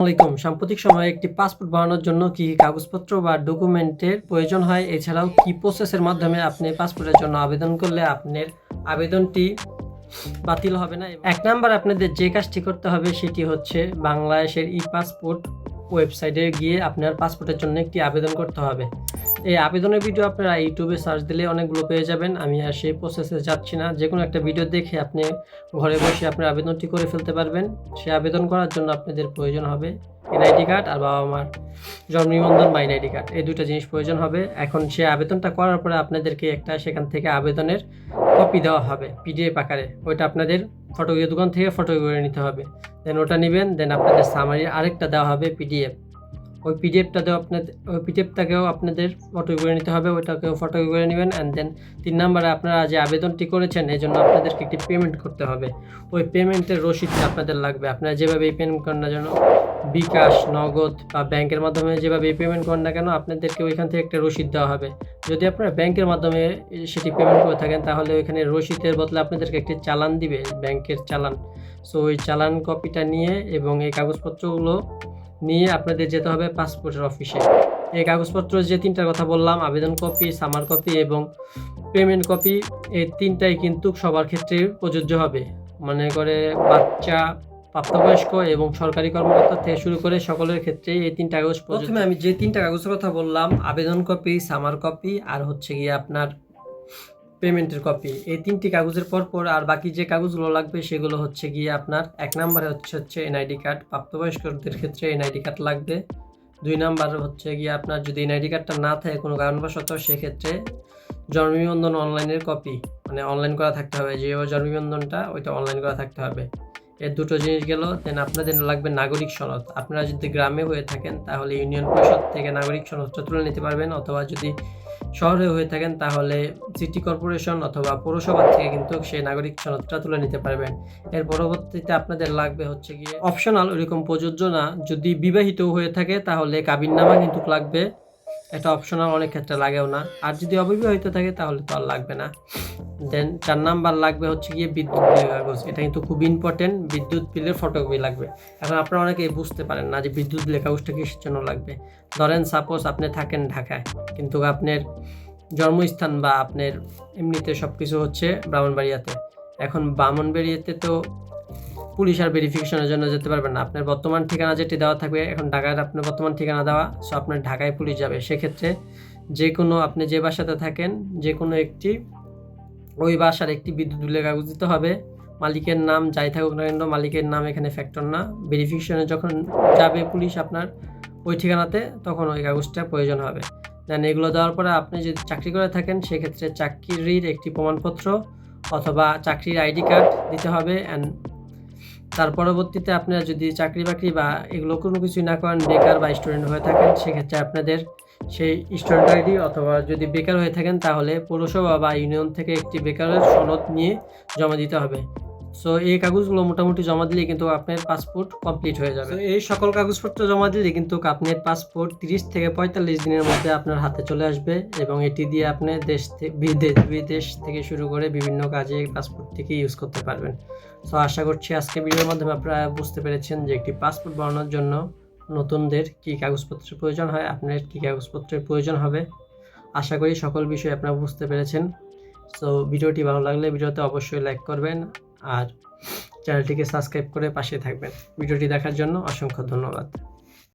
আসসালামাইকুম সাম্প্রতিক সময়ে একটি পাসপোর্ট বানানোর জন্য কি কাগজপত্র বা ডকুমেন্টের প্রয়োজন হয়? এছাড়াও কি প্রসেসের মাধ্যমে আপনি পাসপোর্টের জন্য আবেদন করলে আপনার আবেদনটি বাতিল হবে না? এক নাম্বার আপনাদের যে কাজটি করতে হবে সেটি হচ্ছে বাংলাদেশের ই পাসপোর্ট ওয়েবসাইটে গিয়ে আপনার পাসপোর্টের জন্য একটি আবেদন করতে হবে। এই আবেদনের ভিডিও আপনারা ইউটিউবে সার্চ দিলে অনেকগুলো পেয়ে যাবেন। আমি আর সেই প্রসেসে যাচ্ছি না। যে কোনো একটা ভিডিও দেখে আপনি ঘরে বসে আপনার আবেদনটি করে ফেলতে পারবেন। সে আবেদন করার জন্য আপনাদের প্রয়োজন হবে এনআইডি কার্ড আর বাবা মার জন্ম নিবন্ধন বা এনআইডি কার্ড। এই দুটো জিনিস প্রয়োজন হবে। এখন সে আবেদনটা করার পরে আপনাদেরকে একটা সেখান থেকে আবেদনের কপি দেওয়া হবে পিডিএফ আকারে। ওইটা আপনাদের ফটো দোকান থেকে ফটো করে নিতে হবে। দেন ওটা নেবেন দেন আপনাদের সামারি আরেকটা দেওয়া হবে পিডিএফ ওই পিডিএফটাতেও আপনাদের, ওই পিডিএফটাকেও আপনাদের ফটো করে নিতে হবে, ওইটাকেও ফটো করে নেবেন অ্যান্ড দেন তিন নম্বরে আপনারা যে আবেদনটি করেছেন এই জন্য আপনাদেরকে একটি পেমেন্ট করতে হবে। ওই পেমেন্টের রসিদটা আপনাদের লাগবে। আপনারা যেভাবে এই পেমেন্ট করেন না যেন বিকাশ, নগদ বা ব্যাংকের মাধ্যমে যেভাবে এই পেমেন্ট করেন না কেন, আপনাদেরকে ওইখান থেকে একটা রসিদ দেওয়া হবে। যদি আপনারা ব্যাংকের মাধ্যমে সেটি পেমেন্ট করে থাকেন, তাহলে ওইখানে রসিদের বদলে আপনাদেরকে একটি চালান দিবে, ব্যাংকের চালান। সো ওই চালান কপিটা নিয়ে এবং এই কাগজপত্রগুলো নিয়ে আপনাদের যেতে হবে পাসপোর্টের অফিসে এই কাগজপত্র যে তিনটার কথা বললাম, আবেদন কপি সামার কপি এবং পেমেন্ট কপি এই তিনটাই কিন্তু সবার ক্ষেত্রে প্রযোজ্য হবে। মনে করে বাচ্চা, প্রাপ্তবয়স্ক এবং সরকারি কর্মকর্তা থেকে শুরু করে সকলের ক্ষেত্রে এই তিনটা কাগজ প্রথমে আমি যে তিনটা কাগজের কথা বললাম, আবেদন কপি সামার কপি আর হচ্ছে গিয়ে আপনার পেমেন্টের কপি এই তিনটি কাগজের পর পর আর বাকি যে কাগজগুলো লাগবে সেগুলো হচ্ছে গিয়ে আপনার, এক নম্বরে হচ্ছে হচ্ছে এনআইডি কার্ড প্রাপ্তবয়স্কদের ক্ষেত্রে এনআইডি কার্ড লাগবে। দুই নাম্বার হচ্ছে গিয়ে আপনার যদি এনআইডি কার্ডটা না থাকে কোনো কারণবশত সেক্ষেত্রে জন্ম নিবন্ধন অনলাইনের কপি মানে অনলাইন করা থাকতে হবে। যে জন্ম নিবন্ধনটা ওইটা অনলাইন করা থাকতে হবে। এর দুটো জিনিস গেল দেন আপনাদের লাগবে নাগরিক সনদ। আপনারা যদি গ্রামে হয়ে থাকেন, তাহলে ইউনিয়ন পরিষদ থেকে নাগরিক সনদটা তুলে নিতে পারবেন, অথবা যদি শহরে হয়ে থাকেন, তাহলে সিটি কর্পোরেশন অথবা পৌরসভা থেকে কিন্তু সেই নাগরিক সনদটা তুলে নিতে পারবেন। এর পরবর্তীতে আপনাদের লাগবে হচ্ছে গিয়ে অপশনাল ওইরকম প্রযোজ্য না। যদি বিবাহিত হয়ে থাকে, তাহলে কাবিননামা কিন্তু লাগবে। এটা অপশনাল অনেক ক্ষেত্রে লাগেও না। আর যদি অবিবাহিত থাকে, তাহলে তো আর লাগবে না। দেন চার নাম্বার লাগবে হচ্ছে গিয়ে বিদ্যুৎ বিলের কাগজ। এটা কিন্তু খুব ইম্পর্টেন্ট বিদ্যুৎ বিলের ফটোকপি লাগবে। এখন আপনারা অনেকে বুঝতে পারেন না যে বিদ্যুৎ বিলের কাগজটা কিসের জন্য লাগবে। ধরেন সাপোজ আপনি থাকেন ঢাকায়, কিন্তু আপনার জন্মস্থান বা আপনার এমনিতে সব কিছু হচ্ছে ব্রাহ্মণবাড়িয়াতে। এখন ব্রাহ্মণবাড়িয়াতে তো পুলিশ আর ভেরিফিকেশনের জন্য যেতে পারবেন না। আপনার বর্তমান ঠিকানা যেটি দেওয়া থাকবে, এখন ঢাকায় আপনার বর্তমান ঠিকানা দেওয়া সো আপনার ঢাকায় পুলিশ যাবে। সেক্ষেত্রে যে কোনো আপনি যে বাসাতে থাকেন যে কোনো একটি, ওই বাসার একটি বিদ্যুৎ বিলের কাগজ দিতে হবে। মালিকের নাম যাই থাকুক না কেন, মালিকের নাম এখানে ফ্যাক্টর না। ভেরিফিকেশনে যখন যাবে পুলিশ আপনার ওই ঠিকানাতে, তখন ওই কাগজটা প্রয়োজন হবে। দেন এগুলো দেওয়ার পরে আপনি যদি চাকরি করে থাকেন, সেক্ষেত্রে চাকরির একটি প্রমাণপত্র অথবা চাকরির আইডি কার্ড দিতে হবে। অ্যান্ড তার পরবর্তীতে আপনারা যদি চাকরি বাকরি বা এগুলো কোনো কিছুই না করেন, বেকার বা স্টুডেন্ট হয়ে থাকেন, সেক্ষেত্রে আপনাদের সেই স্টুডেন্ট আইডি অথবা যদি বেকার হয়ে থাকেন, তাহলে পৌরসভা বা ইউনিয়ন থেকে একটি বেকারের সনদ নিয়ে জমা দিতে হবে। সো এই কাগজগুলো মোটামুটি জমা দিলে কিন্তু আপনার পাসপোর্ট কমপ্লিট হয়ে যাবে। এই সকল কাগজপত্র জমা দিলে কিন্তু আপনার পাসপোর্ট তিরিশ থেকে পঁয়তাল্লিশ দিনের মধ্যে আপনার হাতে চলে আসবে এবং এটি দিয়ে আপনি দেশ বিদেশ বিদেশ থেকে শুরু করে বিভিন্ন কাজে পাসপোর্ট থেকে ইউজ করতে পারবেন। সো আশা করছি আজকে ভিডিওর মাধ্যমে আপনারা বুঝতে পেরেছেন যে একটি পাসপোর্ট বানানোর জন্য নতুনদের কী কাগজপত্রের প্রয়োজন হয়, আপনার কী কাগজপত্রের প্রয়োজন হবে। আশা করি সকল বিষয় আপনারা বুঝতে পেরেছেন। সো ভিডিওটি ভালো লাগলে ভিডিওতে অবশ্যই লাইক করবেন। আর চ্যানেলটিকে সাবস্ক্রাইব করে পাশে থাকবেন। ভিডিওটি দেখার জন্য অসংখ্য ধন্যবাদ।